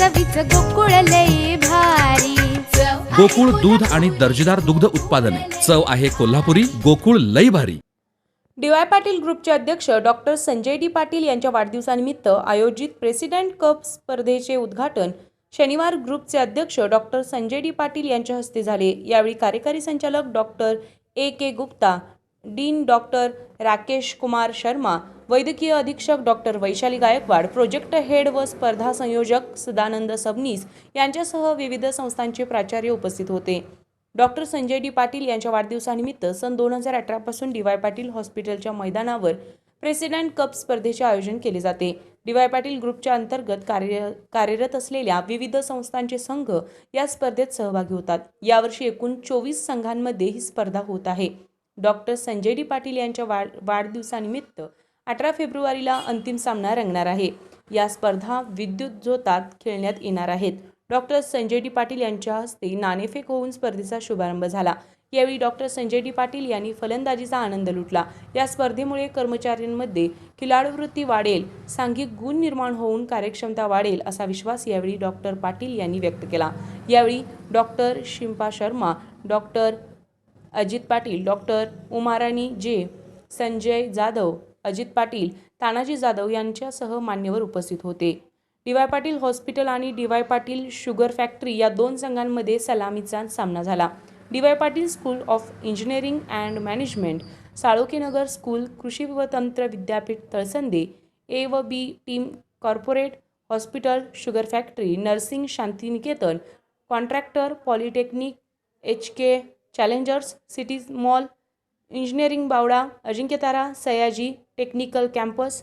चवीच गोकुळ लई भारी. गोकुळ दूध आणि दर्जेदार दुग्ध उत्पादने. चव आहे कोल्हापुरी गोकुळ लई भारी. डी वाय पाटील ग्रुपचे अध्यक्ष डॉक्टर संजय डी पाटील यांच्या वाढदिवसानिमित्त आयोजित प्रेसिडेंट कप स्पर्धेचे उद्घाटन शनिवार ग्रुपचे अध्यक्ष डॉक्टर संजय डी पाटील यांच्या हस्ते झाले. यावेळी कार्यकारी संचालक doctor A K Gupta dean doctor Rakesh Kumar Sharma वैद्यकीय अधीक्षक doctor Vaishali Gaikwad project head व स्पर्धा संयोजक सदानंद सबनीस यांच्यासह विविध संस्थांचे प्राचार्य उपस्थित होते. Doctor Sanjay D. पाटील यांच्या वाढदिवसानिमित्त सन दोन हजार अठरापासून डी वाय पाटील हॉस्पिटलच्या मैदानावर प्रेसिडेंट कप स्पर्धेचे आयोजन केले जाते. डी वाय पाटील ग्रुपच्या अंतर्गत कार्य कार्यरत असलेल्या विविध संस्थांचे संघ या स्पर्धेत सहभागी होतात. यावर्षी एकूण चोवीस संघांमध्ये ही स्पर्धा होत आहे. Doctor Sanjay D. पाटील यांच्या वाढ वाढदिवसानिमित्त अठरा फेब्रुवारीला अंतिम सामना रंगणार आहे. या स्पर्धा विद्युत झोतात खेळण्यात येणार आहेत. डॉक्टर संजय डी पाटील यांच्या हस्ते नाणेफेक होऊन स्पर्धेचा शुभारंभ झाला. यावेळी डॉक्टर संजय डी पाटील यांनी फलंदाजीचा आनंद लुटला. या स्पर्धेमुळे कर्मचाऱ्यांमध्ये खिलाडूवृत्ती वाढेल सांघिक गुण निर्माण होऊन कार्यक्षमता वाढेल असा विश्वास यावेळी डॉक्टर पाटील यांनी व्यक्त केला. यावेळी doctor Shimpa Sharma doctor Ajit Patil doctor Umarani J Sanjay Jadhav Ajit Patil Tanaji Jadhav यांच्यासह मान्यवर उपस्थित होते. डी वाय पाटील हॉस्पिटल आणि D Y Patil sugar factory या दोन संघांमध्ये सलामीचा सामना झाला. D Y Patil school of engineering and management Salokinagar school कृषी व तंत्र विद्यापीठ तळसंदे ए व B team corporate hospital sugar factory nursing Shantiniketan contractor polytechnic H K challengers city mall engineering Bawda Ajinkyatara Sayaji technical campus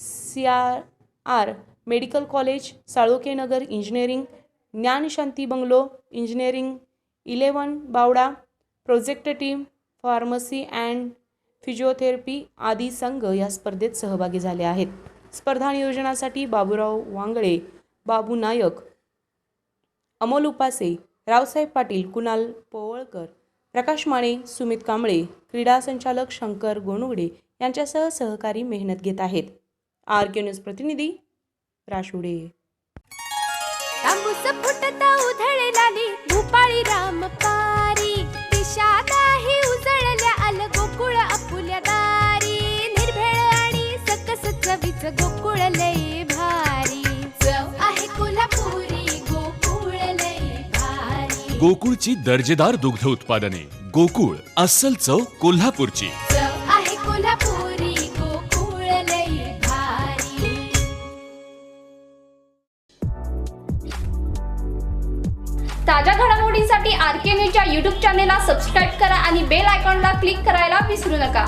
C R R medical college Salokenagar engineering Dnyanshanti bungalow engineering eleven Bawda project team pharmacy and physiotherapy आदी संघ या स्पर्धेत सहभागी झाले आहेत. स्पर्धा नियोजनासाठी बाबूराव वांगळे बाबू नायक अमोल उपासे रावसाहेब पाटील कुणाल पोवळकर प्रकाश माने सुमित कांबळे क्रीडा संचालक शंकर गोनुगडे यांच्यासह सहकारी मेहनत घेत आहेत. आर के न्यूज प्रतिनिधी राशुडे. तांबूस फुटता उधळलाली भूपाळी राम पारी दिशा उजळल्या आल गोकुळ आपुल्या दारी. निर्भेळ आणि सकस चवीच गोकुळ लय गोकुळची दर्जेदार दुग्ध उत्पादने. गोकुळ अस्सल चव कोल्हापूरची. ताज्या घडामोडींसाठी आर के न्यूजच्या युट्यूब चॅनेलला सबस्क्राईब करा आणि बेल आयकॉनला क्लिक करायला विसरू नका.